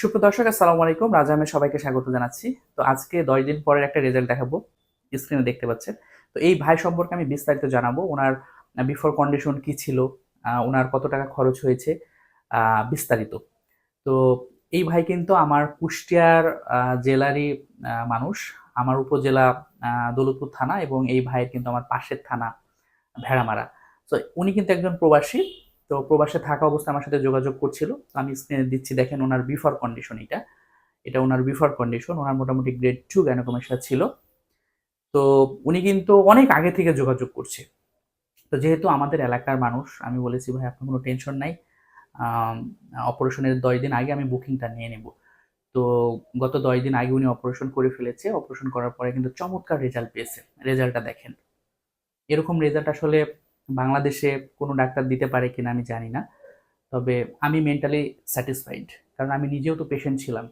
সুপ্রিয় দর্শক, আসসালামু আলাইকুম। রাজামে সবাইকে স্বাগত জানাচ্ছি। তো আজকে দশ দিন পরের একটা রেজাল্ট দেখাবো। স্ক্রিনে দেখতে পাচ্ছেন। তো এই ভাই সম্পর্কে আমি বিস্তারিত জানাব। ওনার বিফোর কন্ডিশন কি ছিল ওনার কত টাকা খরচ হয়েছে বিস্তারিত। তো এই ভাই কিন্তু আমার কুষ্টিয়ার জেলারই মানুষ। আমার উপজেলা দৌলতপুর থানা এবং এই ভাইয়ের কিন্তু আমার পাশের থানা, ভেড়ামারা। তো উনি কিন্তু একজন প্রবাসী। তো প্রবাসে থাকা অবস্থায় আমার সাথে যোগাযোগ করছিল। আমি স্ক্রিনে দিচ্ছি, দেখেন ওনার বিফর কন্ডিশন এটা। এটা ওনার বিফর কন্ডিশন ওনার মোটামুটি গ্রেড টু গ্যানোকমেশিয়া ছিল। তো উনি কিন্তু অনেক আগে থেকে যোগাযোগ করছে। তো যেহেতু আমাদের এলাকার মানুষ, আমি বলেছি, ভাই, আপনার কোনো টেনশন নাই। অপারেশনের দশ দিন আগে আমি বুকিংটা নিয়ে নেব। তো গত দশ দিন আগে উনি অপারেশন করে ফেলেছে। অপারেশন করার পরে কিন্তু চমৎকার রেজাল্ট পেয়েছে। রেজাল্টটা দেখেন। এরকম রেজাল্ট আসলে বাংলাদেশে কোনো ডাক্তার দিতে পারে কিনা আমি জানি না। তবে আমি মেন্টালি স্যাটিসফাইড কারণ আমি নিজেও তো পেশেন্ট ছিলাম।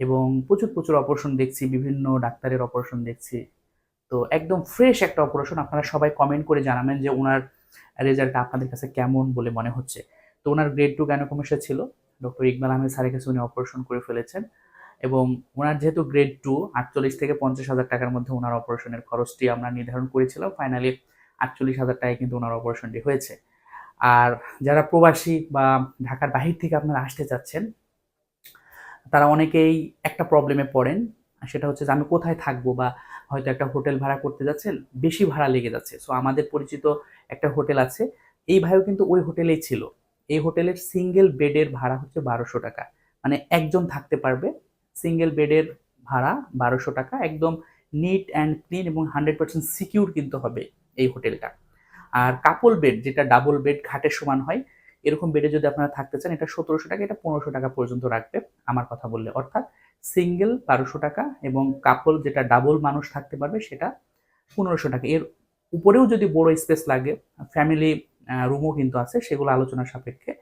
এবং প্রচুর প্রচুর অপারেশন দেখছি, বিভিন্ন ডাক্তারের অপারেশন দেখছি। তো একদম ফ্রেশ একটা অপারেশন আপনারা সবাই কমেন্ট করে জানাবেন যে ওনার রেজাল্টটা আপনাদের কাছে কেমন বলে মনে হচ্ছে। তো ওনার গ্রেড টু গ্যানোকমেশিয়া ছিল। ডক্টর ইকবাল আহমেদ স্যারের কাছে উনি অপারেশন করে ফেলেছেন। এবং ওনার যেহেতু গ্রেড টু আটচল্লিশ থেকে পঞ্চাশ হাজার টাকার মধ্যে ওনার অপারেশনের খরচটি আমরা নির্ধারণ করেছিলাম। ফাইনালি আটচল্লিশ হাজার টাকায় কিন্তু ওনার অপারেশনটি হয়েছে। আর যারা প্রবাসী বা ঢাকার বাহির থেকে আপনারা আসতে চাচ্ছেন, তারা অনেকেই একটা প্রবলেমে পড়েন। সেটা হচ্ছে যে আমি কোথায় থাকব বা হয়তো একটা হোটেল ভাড়া করতে যাচ্ছেন, বেশি ভাড়া লেগে যাচ্ছে। সো আমাদের পরিচিত একটা হোটেল আছে, এই ভাইও কিন্তু ওই হোটেলেই ছিল। এই হোটেলের সিঙ্গেল বেডের ভাড়া হচ্ছে বারোশো টাকা। মানে একজন থাকতে পারবে সিঙ্গেল বেডের ভাড়া বারোশো টাকা। একদম নিট অ্যান্ড ক্লিন এবং হান্ড্রেড পার্সেন্ট সিকিউর কিন্তু হবে। এই হোটেলটা। আর কাপল বেড যেটা ডাবল বেড ঘাটের সমান হয়, এরকম বেডে যদি আপনারা থাকতে চান, এটা সতেরোশো টাকা, এটা পনেরোশো টাকা পর্যন্ত রাখবে, আমার কথা বললে। অর্থাৎ সিঙ্গেল বারোশো টাকা এবং কাপল যেটা ডাবল মানুষ থাকতে পারবে, সেটা পনেরোশো টাকা। এর উপরেও যদি বড় স্পেস লাগে ফ্যামিলি রুমও কিন্তু আছে, সেগুলো আলোচনার সাপেক্ষে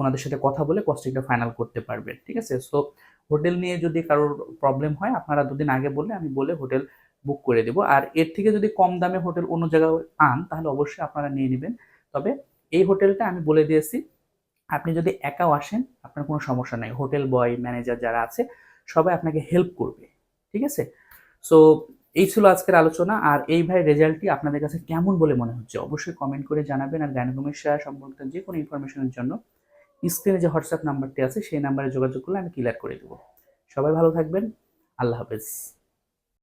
ওনাদের সাথে কথা বলে কস্টিংটা ফাইনাল করতে পারবেন ঠিক আছে? সো হোটেল নিয়ে যদি কারোর প্রবলেম হয়, আপনারা দুদিন আগে বললে, আমি বলে হোটেল বুক করে দেবো। আর এর থেকে যদি কম দামে হোটেল অন্য জায়গায় পান, তাহলে অবশ্যই আপনারা নিয়ে নেবেন। তবে এই হোটেলটা আমি বলে দিয়েছি, আপনি যদি একাও আসেন, আপনার কোনো সমস্যা নেই। হোটেল বয়, ম্যানেজার যারা আছে, সবাই আপনাকে হেল্প করবে, ঠিক আছে? সো এই ছিল আজকের আলোচনা। আর এই ভাই রেজাল্টটি আপনাদের কাছে কেমন বলে মনে হচ্ছে? অবশ্যই কমেন্ট করে জানাবেন। আর গাইনোকমেশিয়া সম্পর্কিত যে কোনো ইনফরমেশনের জন্য স্ক্রিনে যে হোয়াটসঅ্যাপ নাম্বারটি আছে, সেই নাম্বারে যোগাযোগ করলে আমি ক্লিয়ার করে দেবো। সবাই ভালো থাকবেন। আল্লাহ হাফেজ।